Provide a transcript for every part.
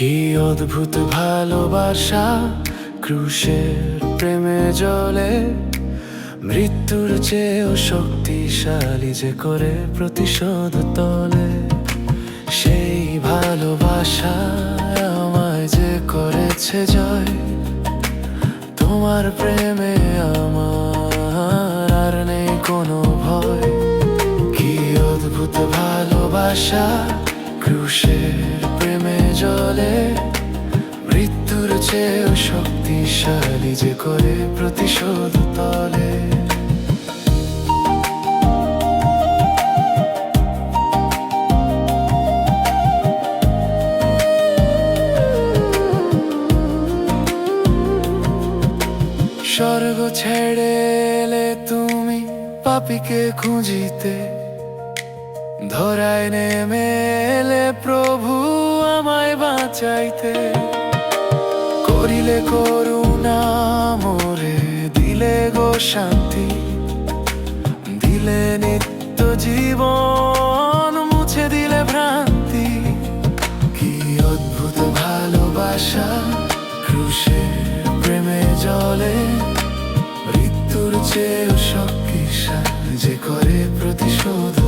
কি অদ্ভুত ভালোবাসা ক্রুশের প্রেমে জলে, মৃত্যুর চেয়েও শক্তিশালী যে করে প্রতিশোধ তলে। সেই ভালোবাসা আমায় যে করেছে জয়, তোমার প্রেমে আমার আর নেই কোনো ভয়। কি অদ্ভুত ভালোবাসা ক্রুশের প্রেমে জলে মৃত্যুর চেয়েও শক্তিশালী যে করে প্রতিশোধ তলে। স্বর্গ ছেড়ে এলে তুমি পাপিকে খুঁজিতে, ধরায় নেমে এলে প্রভু বাঁচাইতে করিলে করুণা দিলে গো শান্তি, দিলে নিত্য জীবন মুছে দিলে ভ্রান্তি। কি অদ্ভুত ভালোবাসা ক্রুশের প্রেমে জলে, মৃত্যুর চেয়েও শক্তিশালী যে করে প্রতিশোধ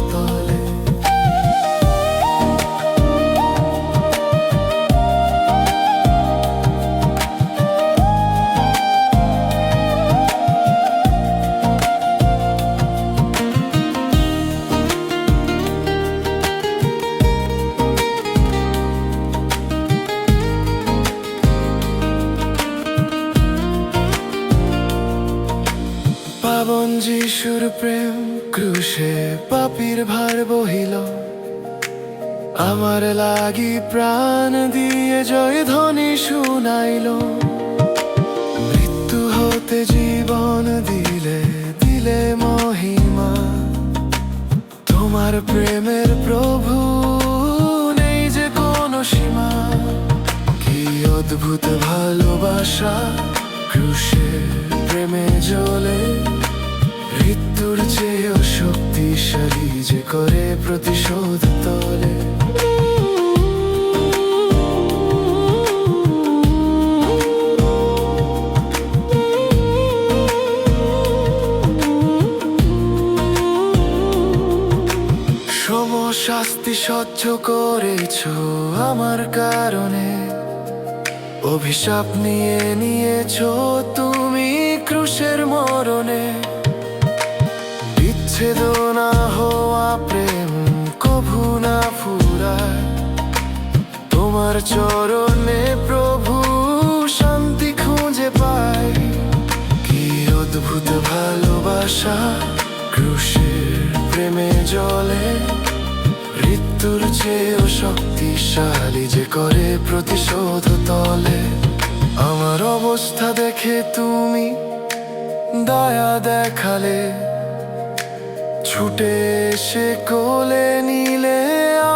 যিশুর প্রেম ক্রুশে পাপির ভার বহিল। আমার লাগি প্রাণ দিয়ে জয় ধ্বনি শুনাইল। মৃত্যু হতে জীবন দিলে দিলে মহিমা। তোমার প্রেমের প্রভু নেই যে কোনো সীমা। কি অদ্ভুত ভালোবাসা ক্রুশের প্রেমে জ্বলে মৃত্যুর চেয়েও শক্তিশালী যে করে প্রতিশোধ তলে। সমশাস্তি সহ্য করেছ আমার কারণে। অভিশাপ নিয়ে নিয়েছ তুমি তোমার চরণে প্রভু শান্তি খুঁজে পাই। কি অদ্ভুত ভালোবাসা ক্রুশের প্রেমে জলে। মৃত্যুর চেয়েও শক্তিশালী যে করে প্রতিশোধ তলে। আমার অবস্থা দেখে তুমি দয়া দেখালে। ছুটে সে কোলে নিলে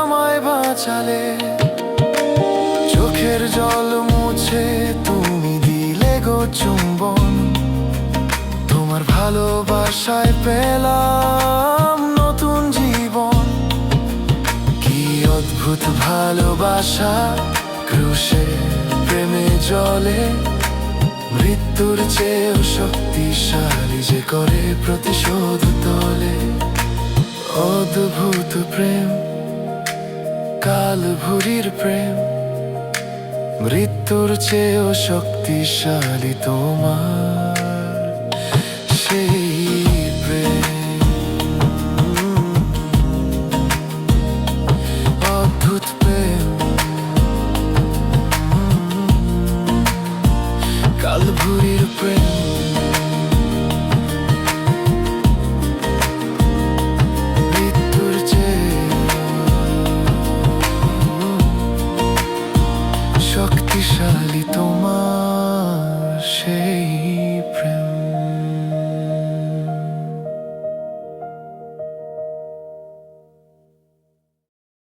আমায় বাঁচালে। চুম্বন তোমার ভালোবাসায় পেলাম নতুন জীবন। কি অদ্ভুত ভালোবাসা, ক্রুশে প্রেমে জলে, মৃত্যুর চেয়েও শক্তিশালী যে করে প্রতিশোধ তলে। অদ্ভুত প্রেম, কাল ভুরির প্রেম। মৃত্যুর চেয়েও শক্তিশালী তোমার।